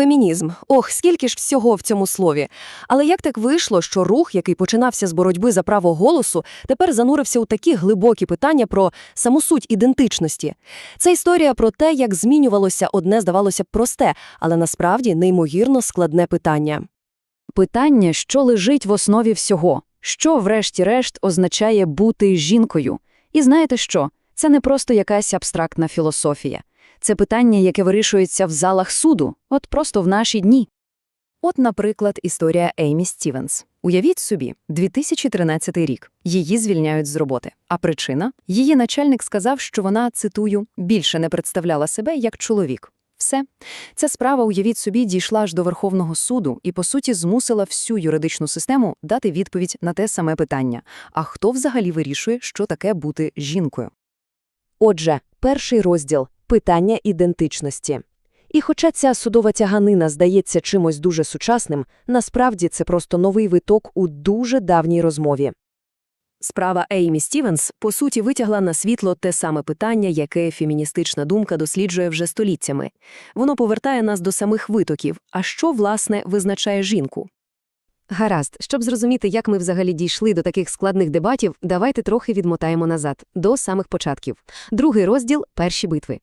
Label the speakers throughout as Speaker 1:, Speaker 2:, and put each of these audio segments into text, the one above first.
Speaker 1: Фемінізм. Ох, скільки ж всього в цьому слові. Але як так вийшло, що рух, який починався з боротьби за право голосу, тепер занурився у такі глибокі питання про саму суть ідентичності? Це історія про те, як змінювалося одне, здавалося б, просте, але насправді неймовірно складне питання.
Speaker 2: Питання, що лежить в основі всього, що, врешті-решт, означає бути жінкою. І знаєте що? Це не просто якась абстрактна філософія. Це питання, яке вирішується в залах суду, от просто в наші дні.
Speaker 3: От, наприклад, історія Еймі Стівенс. Уявіть собі, 2013 рік. Її звільняють з роботи. А причина? Її начальник сказав, що вона, цитую, більше не представляла себе як чоловік. Все. Ця справа, уявіть собі, дійшла аж до Верховного суду і, по суті, змусила всю юридичну систему дати відповідь на те саме питання. А хто взагалі вирішує, що таке бути жінкою?
Speaker 1: Отже, перший розділ – питання ідентичності. І хоча ця судова тяганина здається чимось дуже сучасним, насправді це просто новий виток у дуже давній розмові. Справа Еймі Стівенс, по суті, витягла на світло те саме питання, яке феміністична думка досліджує вже століттями. Воно повертає нас до самих витоків, а що, власне, визначає жінку.
Speaker 3: Гаразд, щоб зрозуміти, як ми взагалі дійшли до таких складних дебатів, давайте трохи відмотаємо назад, до самих початків. Другий розділ – перші битви.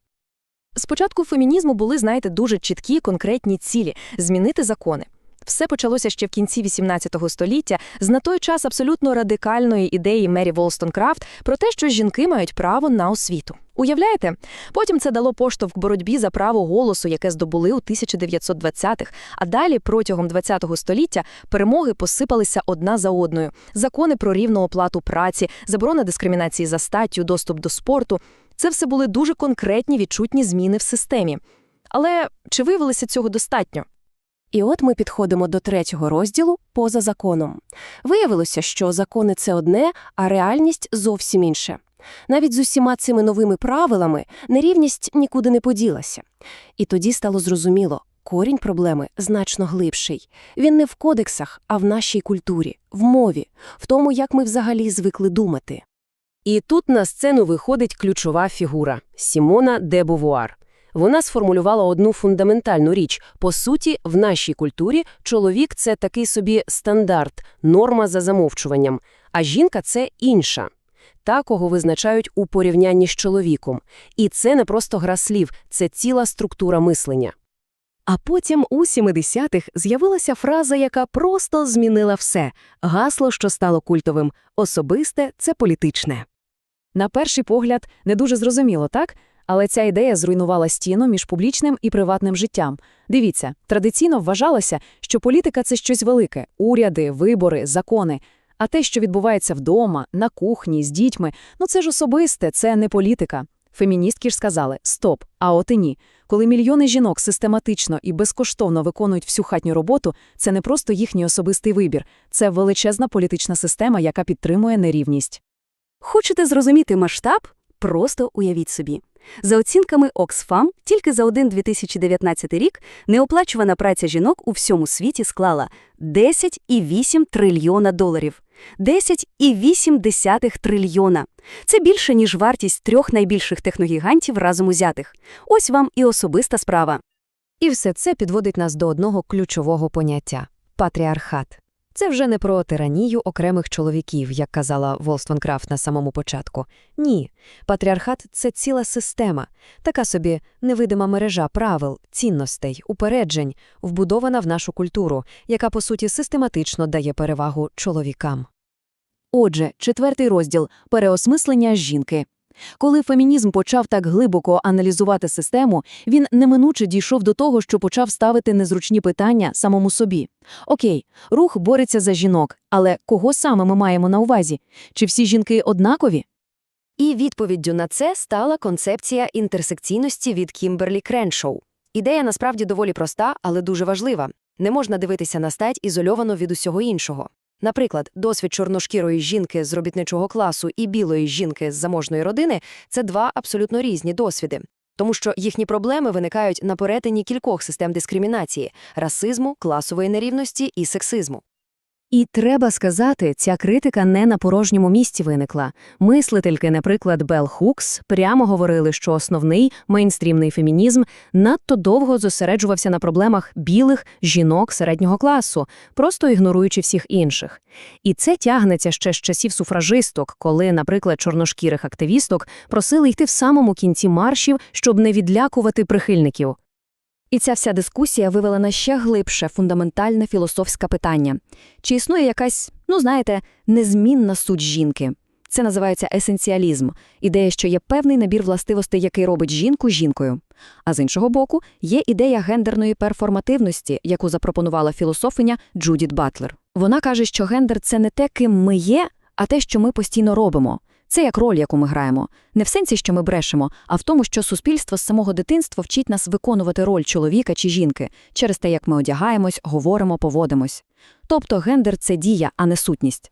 Speaker 4: Спочатку фемінізму були, знаєте, дуже чіткі конкретні цілі – змінити закони. Все почалося ще в кінці XVIII століття з на той час абсолютно радикальної ідеї Мері Волстонкрафт про те, що жінки мають право на освіту. Уявляєте? Потім це дало поштовх боротьбі за право голосу, яке здобули у 1920-х, а далі, протягом ХХ століття, перемоги посипалися одна за одною. Закони про рівну оплату праці, заборона дискримінації за статтю, доступ до спорту – це все були дуже конкретні відчутні зміни в системі. Але чи виявилося цього достатньо?
Speaker 1: І от ми підходимо до третього розділу «Поза законом». Виявилося, що закони – це одне, а реальність – зовсім інше. Навіть з усіма цими новими правилами нерівність нікуди не поділася. І тоді стало зрозуміло – корінь проблеми значно глибший. Він не в кодексах, а в нашій культурі, в мові, в тому, як ми взагалі звикли думати. І тут на сцену виходить ключова фігура – Сімона де Бувуар. Вона сформулювала одну фундаментальну річ. По суті, в нашій культурі чоловік – це такий собі стандарт, норма за замовчуванням, а жінка – це інша. Та, кого визначають у порівнянні з чоловіком. І це не просто гра слів, це ціла структура мислення. А потім у 70-х з'явилася фраза, яка просто змінила все. Гасло, що стало культовим. Особисте – це політичне.
Speaker 2: На перший погляд, не дуже зрозуміло, так? Але ця ідея зруйнувала стіну між публічним і приватним життям. Дивіться, традиційно вважалося, що політика – це щось велике – уряди, вибори, закони. А те, що відбувається вдома, на кухні, з дітьми, ну це ж особисте, це не політика. Феміністки ж сказали «стоп», а от і ні. Коли мільйони жінок систематично і безкоштовно виконують всю хатню роботу, це не просто їхній особистий вибір, це величезна політична система, яка підтримує нерівність.
Speaker 5: Хочете зрозуміти масштаб? Просто уявіть собі. За оцінками Oxfam, тільки за один 2019 рік неоплачувана праця жінок у всьому світі склала 10,8 трильйона доларів. 10,8 трильйона. Це більше, ніж вартість трьох найбільших техногігантів разом узятих. Ось вам і особиста справа.
Speaker 3: І все це підводить нас до одного ключового поняття – патріархат. Це вже не про тиранію окремих чоловіків, як казала Волствонкрафт на самому початку. Ні, патріархат – це ціла система, така собі невидима мережа правил, цінностей, упереджень, вбудована в нашу культуру, яка, по суті, систематично дає перевагу чоловікам.
Speaker 5: Отже, четвертий розділ – переосмислення жінки. Коли фемінізм почав так глибоко аналізувати систему, він неминуче дійшов до того, що почав ставити незручні питання самому собі. Окей, рух бореться за жінок, але кого саме ми маємо на увазі? Чи всі жінки однакові?
Speaker 1: І відповіддю на це стала концепція інтерсекційності від Кімберлі Креншоу. Ідея насправді доволі проста, але дуже важлива. Не можна дивитися на стать ізольовано від усього іншого. Наприклад, досвід чорношкірої жінки з робітничого класу і білої жінки з заможної родини це два абсолютно різні досвіди, тому що їхні проблеми виникають на перетині кількох систем дискримінації расизму, класової нерівності і сексизму.
Speaker 3: І треба сказати, ця критика не на порожньому місці виникла. Мислительки, наприклад, Белл Хукс, прямо говорили, що основний мейнстрімний фемінізм надто довго зосереджувався на проблемах білих жінок середнього класу, просто ігноруючи всіх інших. І це тягнеться ще з часів суфражисток, коли, наприклад, чорношкірих активісток просили йти в самому кінці маршів, щоб не відлякувати прихильників.
Speaker 4: І ця вся дискусія вивела на ще глибше фундаментальне філософське питання. Чи існує якась, ну знаєте, незмінна суть жінки? Це називається есенціалізм – ідея, що є певний набір властивостей, який робить жінку жінкою. А з іншого боку, є ідея гендерної перформативності, яку запропонувала філософиня Джудіт Батлер. Вона каже, що гендер – це не те, ким ми є, а те, що ми постійно робимо. Це як роль, яку ми граємо. Не в сенсі, що ми брешемо, а в тому, що суспільство з самого дитинства вчить нас виконувати роль чоловіка чи жінки через те, як ми одягаємось, говоримо, поводимось. Тобто гендер – це дія, а не сутність.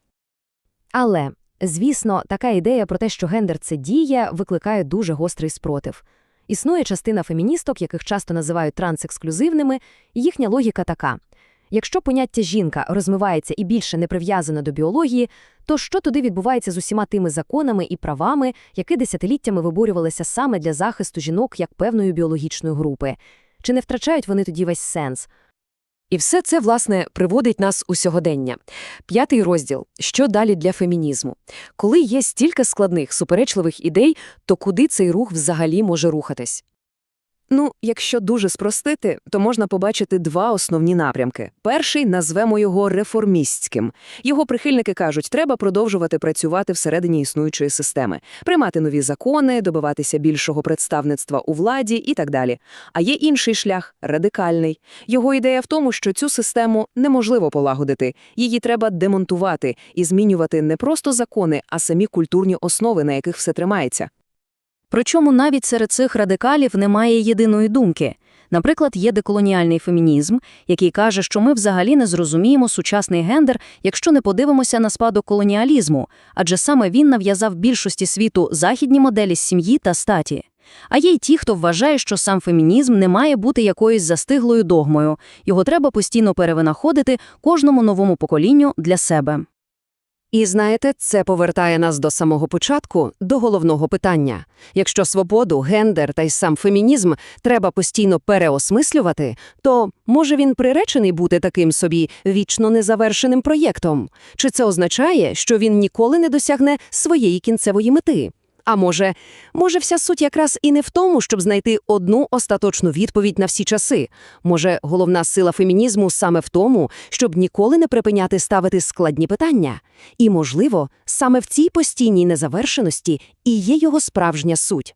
Speaker 3: Але, звісно, така ідея про те, що гендер – це дія, викликає дуже гострий спротив. Існує частина феміністок, яких часто називають трансексклюзивними, і їхня логіка така. Якщо поняття «жінка» розмивається і більше не прив'язане до біології, то що туди відбувається з усіма тими законами і правами, які десятиліттями виборювалися саме для захисту жінок як певної біологічної групи? Чи не втрачають вони тоді весь сенс?
Speaker 1: І все це, власне, приводить нас у сьогодення. П'ятий розділ «Що далі для фемінізму?». Коли є стільки складних, суперечливих ідей, то куди цей рух взагалі може рухатись?
Speaker 6: Ну, якщо дуже спростити, то можна побачити два основні напрямки. Перший назвемо його реформістським. Його прихильники кажуть, треба продовжувати працювати всередині існуючої системи, приймати нові закони, добиватися більшого представництва у владі і так далі. А є інший шлях радикальний. Його ідея в тому, що цю систему неможливо полагодити, її треба демонтувати і змінювати не просто закони, а самі культурні основи, на яких все тримається.
Speaker 5: Причому навіть серед цих радикалів немає єдиної думки. Наприклад, є деколоніальний фемінізм, який каже, що ми взагалі не зрозуміємо сучасний гендер, якщо не подивимося на спадок колоніалізму, адже саме він нав'язав більшості світу західні моделі сім'ї та статі. А є й ті, хто вважає, що сам фемінізм не має бути якоюсь застиглою догмою, його треба постійно перевинаходити кожному новому поколінню для себе.
Speaker 1: І знаєте, це повертає нас до самого початку, до головного питання. Якщо свободу, гендер та й сам фемінізм треба постійно переосмислювати, то може він приречений бути таким собі вічно незавершеним проєктом? Чи це означає, що він ніколи не досягне своєї кінцевої мети? А може, може, вся суть якраз і не в тому, щоб знайти одну остаточну відповідь на всі часи. Може, головна сила фемінізму саме в тому, щоб ніколи не припиняти ставити складні питання. І, можливо, саме в цій постійній незавершеності і є його справжня суть.